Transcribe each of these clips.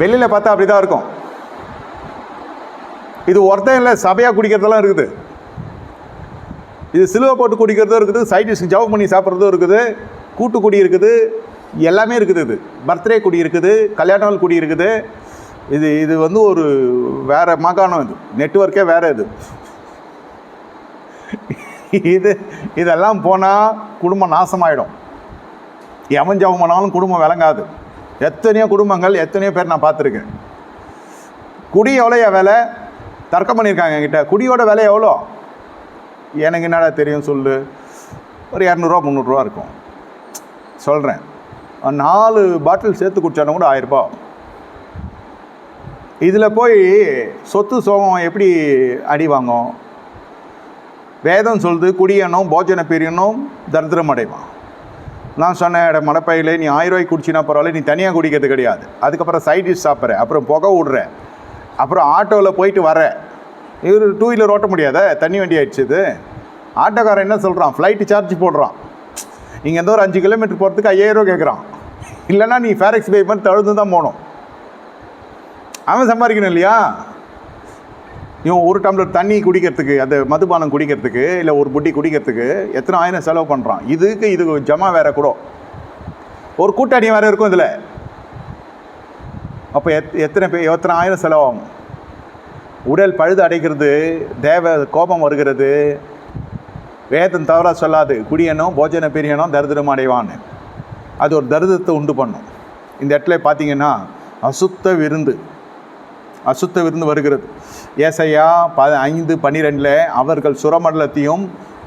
வெளியில் பார்த்தா அப்படி தான் இருக்கும். இது ஒருத்தன் இல்லை சபையாக குடிக்கிறதெல்லாம் இருக்குது. இது சிலுவை போட்டு குடிக்கிறதும் இருக்குது சைட் டிஷ் ஜவ் பண்ணி சாப்பிட்றதும் இருக்குது கூட்டு குடி இருக்குது எல்லாமே இருக்குது இது. பர்த்டே குடி இருக்குது கல்யாண நாள் குடி இருக்குது. இது இது வந்து ஒரு வேறு மாகாணம் இது. நெட்வொர்க்கே வேறு இது. இது இதெல்லாம் போனால் குடும்பம் நாசமாயிடும். எவன் ஜவம் பண்ணாலும் குடும்பம் விளங்காது. எத்தனையோ குடும்பங்கள் எத்தனையோ பேர் நான் பார்த்துருக்கேன். குடி எவ்வளோ வேலை? தர்க்கம் பண்ணியிருக்காங்க என்கிட்ட. குடியோட விலை எவ்வளோ? எனக்கு என்னடா தெரியும் சொல்லு. ஒரு இரநூறுவா முந்நூறுரூவா இருக்கும். சொல்கிறேன் நாலு பாட்டில் சேர்த்து குடித்தாலும் கூட ஆயிரரூபா இதில் போய் சொத்து சோகம் எப்படி அடி வாங்கும்? வேதம் சொல்லுது குடியனும் போஜன பிரியனும் தரித்திரம் அடைவான். நான் சொன்ன இடம் மடப்பையிலே நீ ஆயிரம் ரூபாய்க்கு குடிச்சினா பரவாயில்ல நீ தனியாக குடிக்கிறது கிடையாது. அதுக்கப்புறம் சைட் டிஷ் சாப்பிட்ற அப்புறம் புகை விடுற அப்புறம் ஆட்டோவில் போயிட்டு வர இவர் டூ வீலர் ஓட்ட முடியாத? தண்ணி வண்டி ஆயிடுச்சு இது. ஆட்டோக்காரன் என்ன சொல்கிறான் ஃப்ளைட்டு சார்ஜ் போடுறான். இங்கேருந்து ஒரு அஞ்சு கிலோமீட்டர் போகிறதுக்கு ஐயாயிரம் ரூபா கேட்குறான் இல்லைன்னா நீ ஃபேரெக்ஸ் பே பண்ணி தழுந்து தான் போகணும். அவன் சம்பாதிக்கணும் இல்லையா? இவன் ஒரு டம்ளர் தண்ணி குடிக்கிறதுக்கு அந்த மதுபானம் குடிக்கிறதுக்கு இல்லை ஒரு புட்டி குடிக்கிறதுக்கு எத்தனை ஆயிரம் செலவு பண்ணுறான் இதுக்கு இது ஜமா வேற கூட. ஒரு கூட்டாடி வேற இருக்கும் இதில். அப்போ எத் எத்தனை பேர் எத்தனை ஆயிரம் செலவாகும்? உடல் பழுது அடைக்கிறது தேவ கோபம் வருகிறது. வேதம் தவறாக சொல்லாது. குடியனும் போஜன பிரியனும் தரிதிரம் அடைவான்னு அது ஒரு தரிதத்தை உண்டு பண்ணும். இந்த இடத்துல பார்த்தீங்கன்னா அசுத்த விருந்து. அசுத்த விருந்து வருகிறது. ஏசையா ப ஐந்து பன்னிரெண்டில் அவர்கள் சுரமண்டலத்தையும்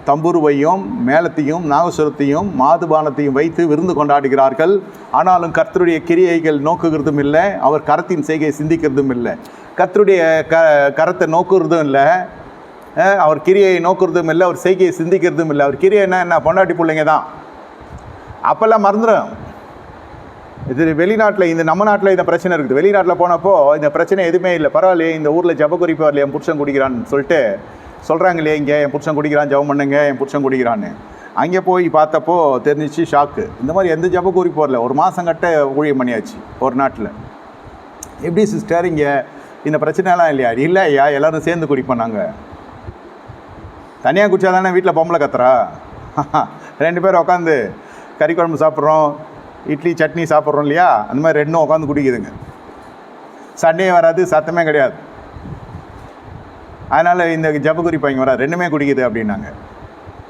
தம்புருவையும் மேளத்தையும் நாகசுரத்தையும் மாதுபானத்தையும் வைத்து விருந்து கொண்டாடுகிறார்கள். ஆனாலும் கர்த்தருடைய கிரியைகள் நோக்குகிறதும் இல்லை அவர் கரத்தின் செய்கையை சிந்திக்கிறதும் இல்லை. கர்த்தருடைய க கரத்தை நோக்குறதும் இல்லை. அவர் கிரியையை நோக்குறதும் இல்லை அவர் செய்கையை சிந்திக்கிறதும் இல்லை. அவர் கிரியை என்ன என்ன? பொண்டாட்டி பிள்ளைங்க தான். அப்போல்லாம் மறந்துடும் இது வெளிநாட்டில் இந்த நம்ம நாட்டில் இந்த பிரச்சனை இருக்குது. வெளிநாட்டில் போனப்போ இந்த பிரச்சனை எதுவுமே இல்லை. பரவாயில்லையே இந்த ஊரில் ஜப குறிப்பு வரல என் புருஷன் குடிக்கிறான்னு சொல்லிட்டு சொல்கிறாங்க இங்கே என் புருஷன் குடிக்கிறான் ஜபம் பண்ணுங்க என் புருஷன் குடிக்கிறான்னு. அங்கே போய் பார்த்தப்போ தெரிஞ்சிச்சு ஷாக்கு இந்த மாதிரி எந்த ஜப குறிப்பு வரல. ஒரு மாதம் கட்ட ஊழியம் பண்ணியாச்சு ஒரு நாட்டில். எப்படி சிஸ்டர் இங்கே இந்த பிரச்சனைலாம் இல்லையா? இல்லை ஐயா எல்லோரும் சேர்ந்து குடிப்போம் நாங்கள் தனியாக குடிச்சா தானே வீட்டில் பொம்பளை கத்துறா? ரெண்டு பேரும் உட்காந்து கறி குழம்பு சாப்பிட்றோம். இட்லி சட்னி சாப்பிட்றோம் இல்லையா? அந்த மாதிரி ரெண்டும் உட்காந்து குடிக்குதுங்க. சண்டையே வராது சத்தமே கிடையாது. அதனால் இந்த ஜபகுரி பையன் வராது. ரெண்டுமே குடிக்குது அப்படின்னாங்க.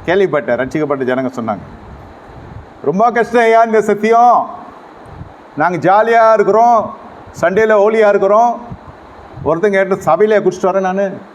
கேள்விப்பட்டேன் ரட்சிக்கப்பட்ட ஜனங்க சொன்னாங்க. ரொம்ப கஷ்டம் ஐயா இந்த சத்தியம். நாங்கள் ஜாலியாக இருக்கிறோம். சண்டேல ஹோலியாக இருக்கிறோம். ஒருத்தங்க கேட்டு சபையில் குடிச்சிட்டு வரேன் நான்.